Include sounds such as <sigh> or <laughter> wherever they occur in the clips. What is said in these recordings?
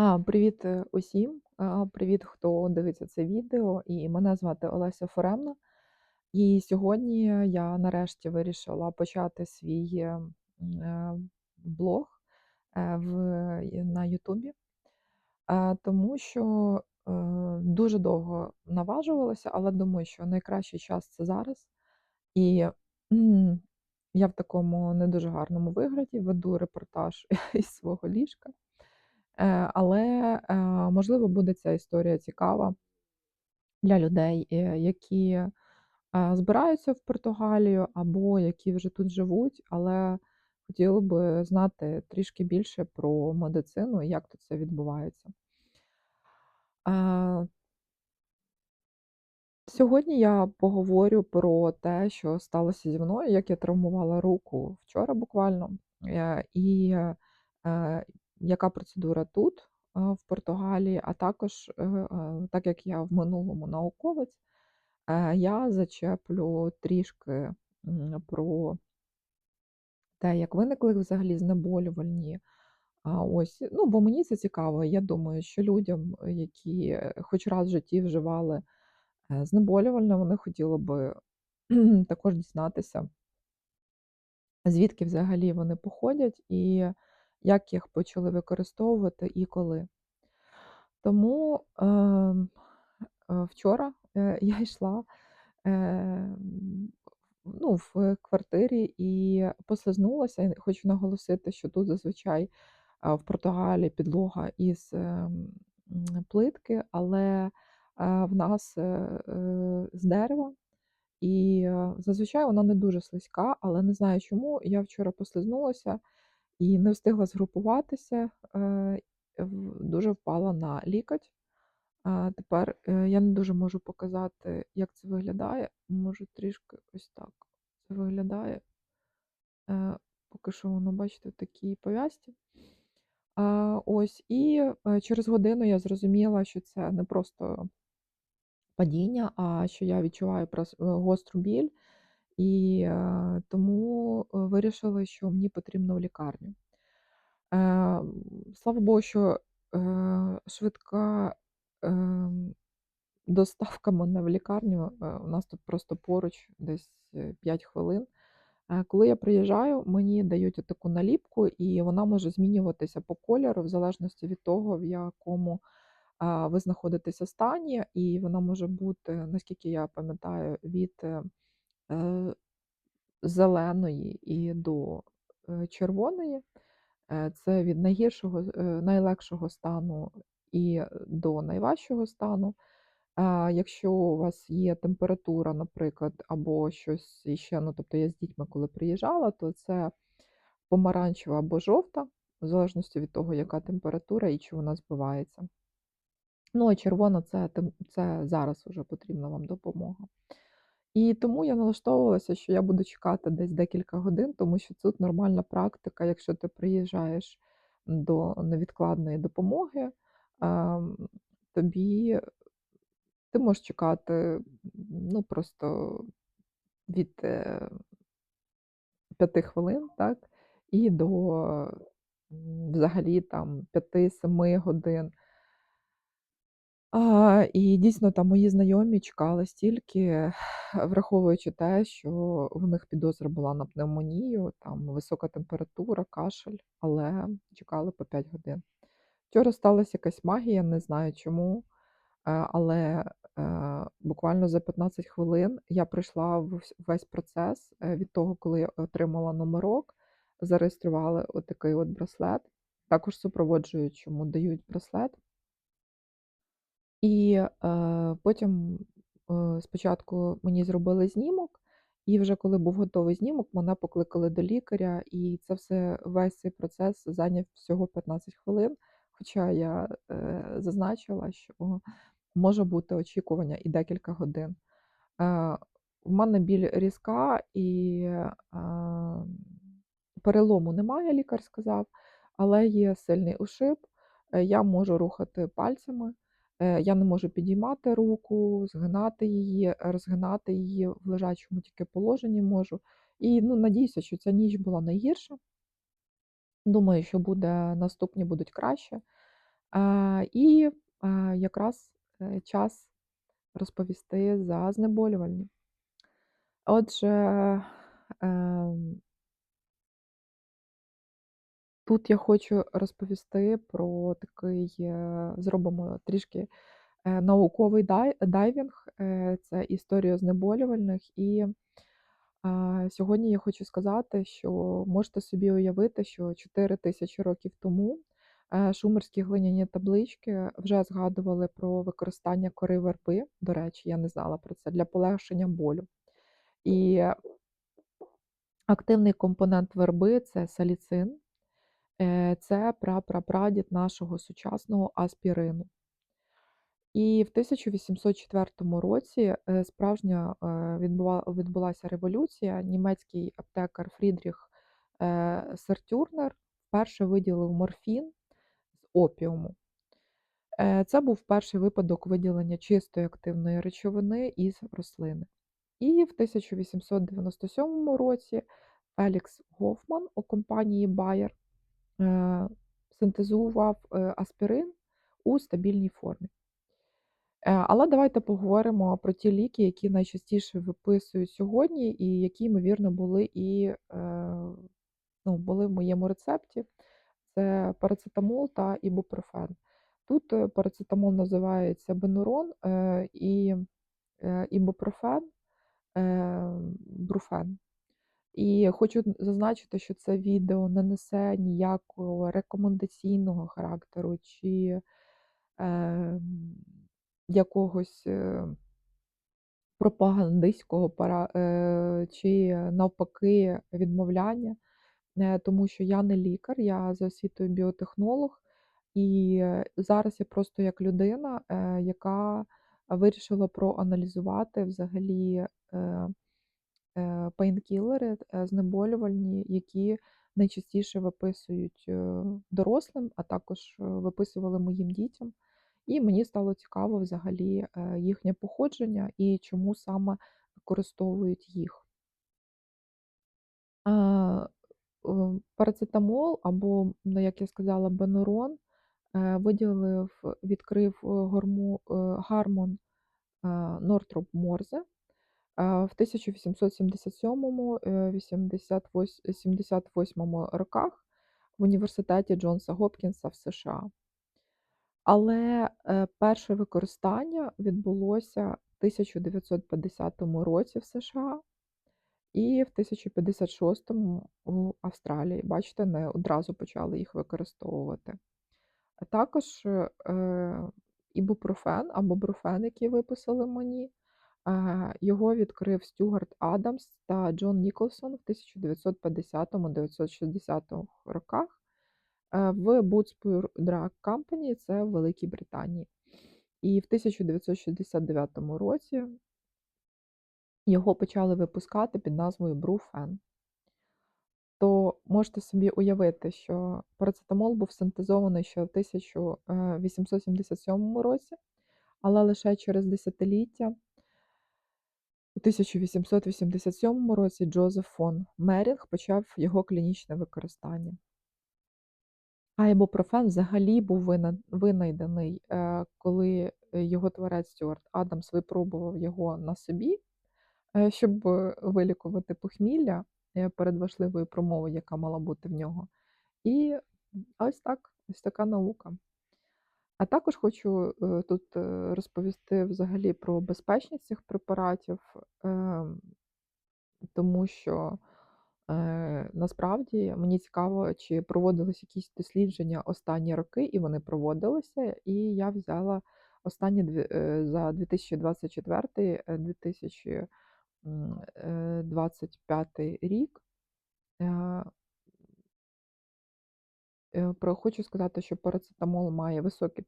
А, привіт, е, усім. А, привіт, хто дивиться це відео. І мене звати Олеся Форемна. І сьогодні я нарешті вирішила почати свій е, е, блог в, на Ютубі, тому що дуже довго наважувалася, але думаю, що найкращий час це зараз. І я в такому не дуже гарному вигляді веду репортаж <laughs> із свого ліжка. Е, але, е, можливо, буде ця історія цікава для людей, е, які, збираються в Португалію або які вже тут живуть, але хотіли би знати трішки більше про медицину і як тут це відбувається. Сьогодні я поговорю про те, що сталося зі мною, як я травмувала руку вчора буквально, і, яка процедура тут, е, в Португалії, а також, е, е, так як я в минулому науковець, я зачеплю трішки, про те, як виникли взагалі знеболювальні. Ось, ну, бо мені це цікаво. Я думаю, що людям, які, хоч раз в житті вживали знеболювальне, вони хотіли би також дізнатися, звідки взагалі вони походять і як їх почали використовувати і коли. Тому ем, е, вчора е, <laughs> я йшла ем, ну, в квартирі і послизнулася. Хочу наголосити, що тут зазвичай в Португалії підлога із ем, плитки, але е, в нас е, е, з дерева. І е, зазвичай вона не дуже слизька, але не знаю чому. Я вчора послизнулася і не встигла згрупуватися, е, дуже впала на лікоть. Тепер е, я не дуже можу показати, як це виглядає. Може, трішки ось так це виглядає. Е, Поки що воно, бачите, в такій пов'язці. Ось, і через годину я зрозуміла, що це не просто падіння, а що я відчуваю гостру біль, і е, тому е, вирішила, що мені потрібно в лікарню. Е, Слава Богу, що швидка доставка мене в лікарню. У нас тут просто поруч, десь е, 5 хвилин. Коли я приїжджаю, мені дають таку наліпку, і вона може змінюватися по кольору, в залежності від того, в якому ви знаходитеся стані, і вона може бути, наскільки я пам'ятаю, від е, зеленої і до е, червоної. Е, Це від найгіршого, е, найлегшого стану і до найважчого стану. Якщо у вас є температура, наприклад, або щось іще, ну тобто я з дітьми, коли приїжджала, то це помаранчева або жовта, в залежності від того, яка температура і чи вона збивається. Ну, а червона це, це зараз вже потрібна вам допомога. І тому я налаштовувалася, що я буду чекати десь декілька годин, тому що тут нормальна практика, якщо ти приїжджаєш до невідкладної допомоги, ем, тобі ти можеш чекати ну, просто від е, 5 хвилин, так, і до взагалі там 5-7 годин. А, і дійсно там мої знайомі чекали стільки, враховуючи те, що в них підозра була на пневмонію, там висока температура, кашель, але чекали по 5 годин. Вчора сталася якась магія, не знаю чому, е, але е, буквально за 15 хвилин я пройшла весь процес е, від того, коли я отримала номерок, зареєстрували отакий от браслет. Також супроводжуючому дають браслет. І, е, потім, е, спочатку мені зробили знімок, і вже коли був готовий знімок, мене покликали до лікаря, і це все весь цей процес зайняв всього 15 хвилин. Хоча я, е, зазначила, що може бути очікування і декілька годин. Е, в мене біль різка і, ам, перелому немає, лікар сказав, але є сильний ушиб. Е, я можу рухати пальцями, е, я не можу підіймати руку, згинати її, розгинати її в лежачому тільки положенні можу. І, ну, надіюся, що ця ніч була найгірша. Думаю, що буде наступні будуть краще. І, якраз, е, час розповісти за знеболювальні. Отже, ем тут я хочу розповісти про такий, е, зробимо трішки, е, науковий дай дайвінг, е, це історія знеболювальних. І, сьогодні я хочу сказати, що можете собі уявити, що 4000 років тому, шумерські глиняні таблички вже згадували про використання кори верби, до речі, я не знала про це, для полегшення болю. І активний компонент верби це саліцин, це прапрапрадід нашого сучасного аспірину. І в 1804 році, е, справжня, е, відбула відбулася революція. Німецький аптекар Фрідріх, е, Сертюрнер вперше виділив морфін з опіуму. Е, це був перший випадок виділення чистої активної речовини із рослини. І в 1897 році Фелікс Гофман у компанії Bayer, е, синтезував, е, аспірин у стабільній формі. Е, але давайте поговоримо про ті ліки, які найчастіше виписують сьогодні, і які, ймовірно, були і, е, ну, були в моєму рецепті. Це парацетамол та ібупрофен. Тут, парацетамол називається Бенурон, і, ібупрофен, бруфен. І хочу зазначити, що це відео не несе ніякого рекомендаційного характеру чи, ем, якогось, е пропагандистського пара е, чи навпаки відмовляння, е, тому що я не лікар, я за освітою біотехнолог, і зараз я просто як людина, е, яка вирішила проаналізувати взагалі, е, е, пейнкілери, е, знеболювальні, які найчастіше виписують, е, дорослим, а також е, виписували моїм дітям. І мені стало цікаво взагалі, е, їхнє походження і чому саме використовують їх. Е, парацетамол або, ну, як я сказала, Бенурон, е, виділив, відкрив, е, гормо е, Гармон, е, Нортроп Морзе, е, в 1877, е, 88 78 роках в університеті Джонса Гопкінса в США. Але, е, перше використання відбулося в 1950 році в США і в 1056 у Австралії. Бачите, не одразу почали їх використовувати. Також, е, ібупрофен або бруфен, який виписали мені, його відкрив Стюарт Адамс та Джон Ніколсон в 1950-960 роках. Е, в Bootspoor Drug Company, це в Великій Британії. І в 1969 році його почали випускати під назвою Brufen. То можете собі уявити, що парацетамол був синтезований ще в 1877 році, але лише через десятиліття у 1887 році Джозеф фон Мерінг почав його клінічне використання. А ібупрофен взагалі був винайдений, е, коли його творець Стюарт Адамс випробував його на собі, е, щоб вилікувати похмілля е, перед важливою промовою, яка мала бути в нього. І ось так, ось така наука. А також хочу тут розповісти взагалі про безпечність цих препаратів, ем, тому що Е, насправді мені цікаво, чи проводились якісь дослідження останні роки, і вони проводилися. І я взяла останні е, за 2024-2025 рік. Е, хочу сказати, що парацетамол має високий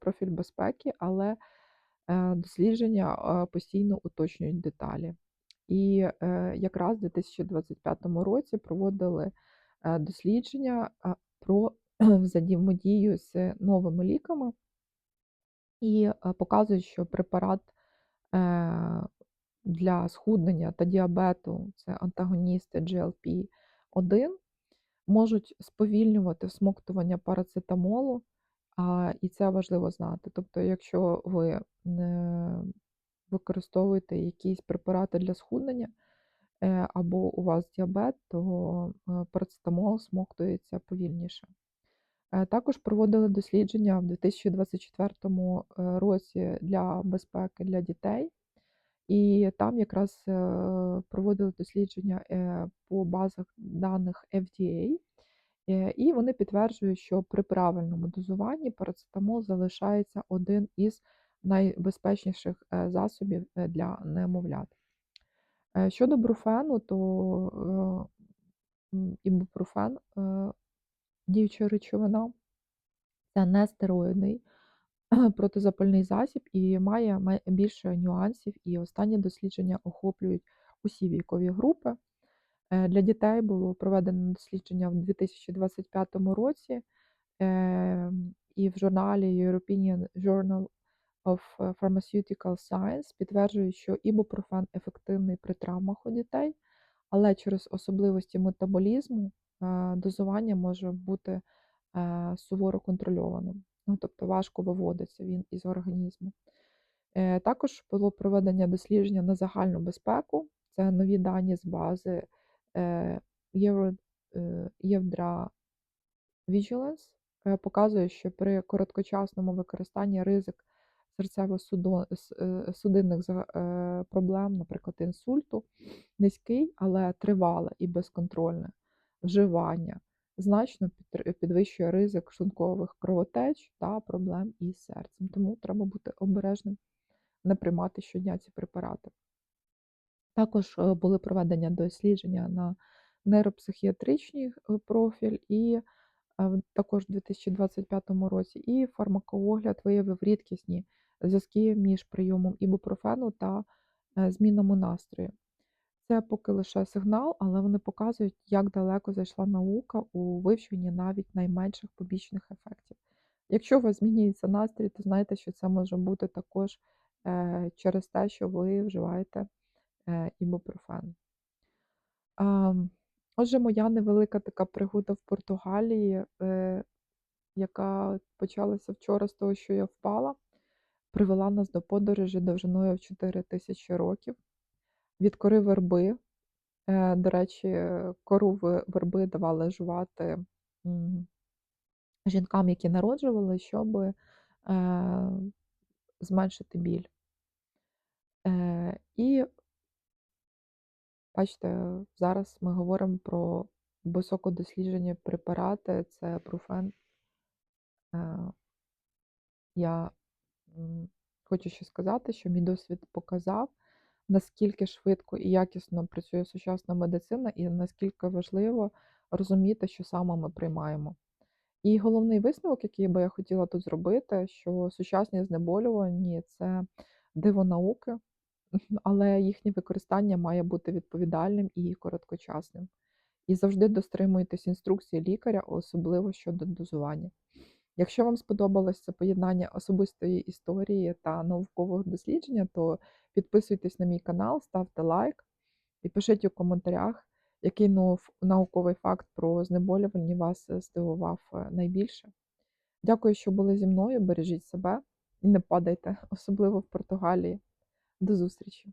профіль безпеки, але дослідження постійно уточнюють деталі. І е, якраз в 2025 році проводили е, дослідження про <clears throat> взаємодію з новими ліками і е, показують, що препарат для схуднення та діабету це антагоністи GLP-1, можуть сповільнювати всмоктування парацетамолу, А, і це важливо знати. Тобто, якщо ви використовуєте якісь препарати для схуднення, е, або у вас діабет, то, е, парацетамол всмоктується повільніше. Е, також проводили дослідження в 2024 е, році для безпеки для дітей, і там якраз, е, проводили дослідження, е, по базах даних FDA, і вони підтверджують, що при правильному дозуванні парацетамол залишається один із найбезпечніших, е, засобів, е, для немовлят. Е, щодо бруфену, то, ібупрофен, діюча речовина. Це не стероїдний <laughs> протизапальний засіб і має більше нюансів, і останні дослідження охоплюють усі вікові групи. Е, для дітей було проведено дослідження в 2025 році, ем, і в журналі European Journal of Pharmaceutical Science підтверджують, що ібупрофен ефективний при травмах у дітей, але через особливості метаболізму, е, дозування може бути, е, суворо контрольованим. Ну, тобто важко виводиться він із організму. Е, також було проведення дослідження на загальну безпеку. Це нові дані з бази, е, Євро е, Євдра Vigilance, е, показує, що при короткочасному використанні ризик серцево-судо с е, судинних е, проблем, наприклад, інсульту, низький, але тривале і безконтрольне вживання значно підвищує ризик шлункових кровотеч та проблем із серцем. Тому треба бути обережним, не приймати щодня ці препарати. Також, е, були проведення дослідження на нейропсихіатричний, е, профіль і, також в 2025 році, і фармакоогляд виявив рідкісні зв'язки між прийомом ібупрофену та, е, змінами настрою. Це поки лише сигнал, але вони показують, як далеко зайшла наука у вивченні навіть найменших побічних ефектів. Якщо у вас змінюється настрій, то знайте, що це може бути також, е, через те, що ви вживаєте, е, ібупрофен. Ам, отже, моя невелика така пригода в Португалії, е, яка почалася вчора з того, що я впала, привела нас до подорожі довжиною в 4000 років від кори верби. Е, до речі, кору верби давали жувати, жінкам, які народжували, щоби, е, зменшити біль. Е, і бачите, зараз ми говоримо про високодосліджені препарати, це бруфен. Я, хочу ще сказати, що мій досвід показав, наскільки швидко і якісно працює сучасна медицина, і наскільки важливо розуміти, що саме ми приймаємо. І головний висновок, який би я хотіла тут зробити, що сучасні знеболювальні- це диво науки, <laughs> але їхнє використання має бути відповідальним і короткочасним. І завжди дотримуйтесь інструкції лікаря, особливо щодо дозування. Якщо вам сподобалось це поєднання особистої історії та наукового дослідження, то підписуйтесь на мій канал, ставте лайк і пишіть у коментарях, який науковий факт про знеболювальні вас, е, здивував, е, найбільше. Дякую, що були зі мною. Бережіть себе і не падайте, <laughs> особливо в Португалії. До зустрічі!